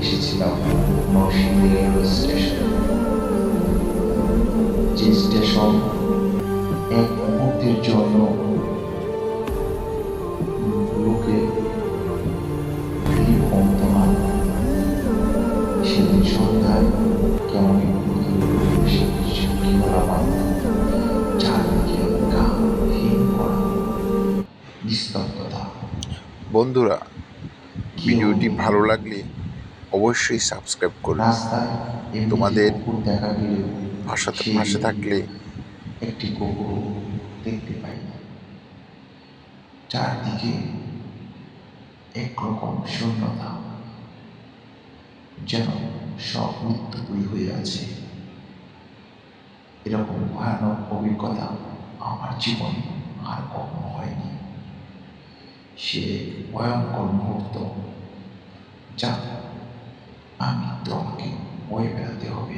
এসেছিলাম Narasingha railway station. যে station এক মুহূর্তের জন্য লোকে সেদিন সন্ধ্যায় কেমন বন্ধুরা ভিডিওটি ভালো লাগলে অবশ্যই সাবস্ক্রাইব রাস্তায় তোমাদের গেলেও পাশে থাকলে একটি কুকুর দেখতে পাই না। চারদিকে একরকম শূন্যতা যেন সব মৃত্যুপুরী হয়ে আছে। এরকম ভয়ানক অভিজ্ঞতা আমার জীবনে আর কখনো সে ভয়ঙ্কর মুহূর্ত যা আমি তোমাকে বয়ে বেড়াতে হবে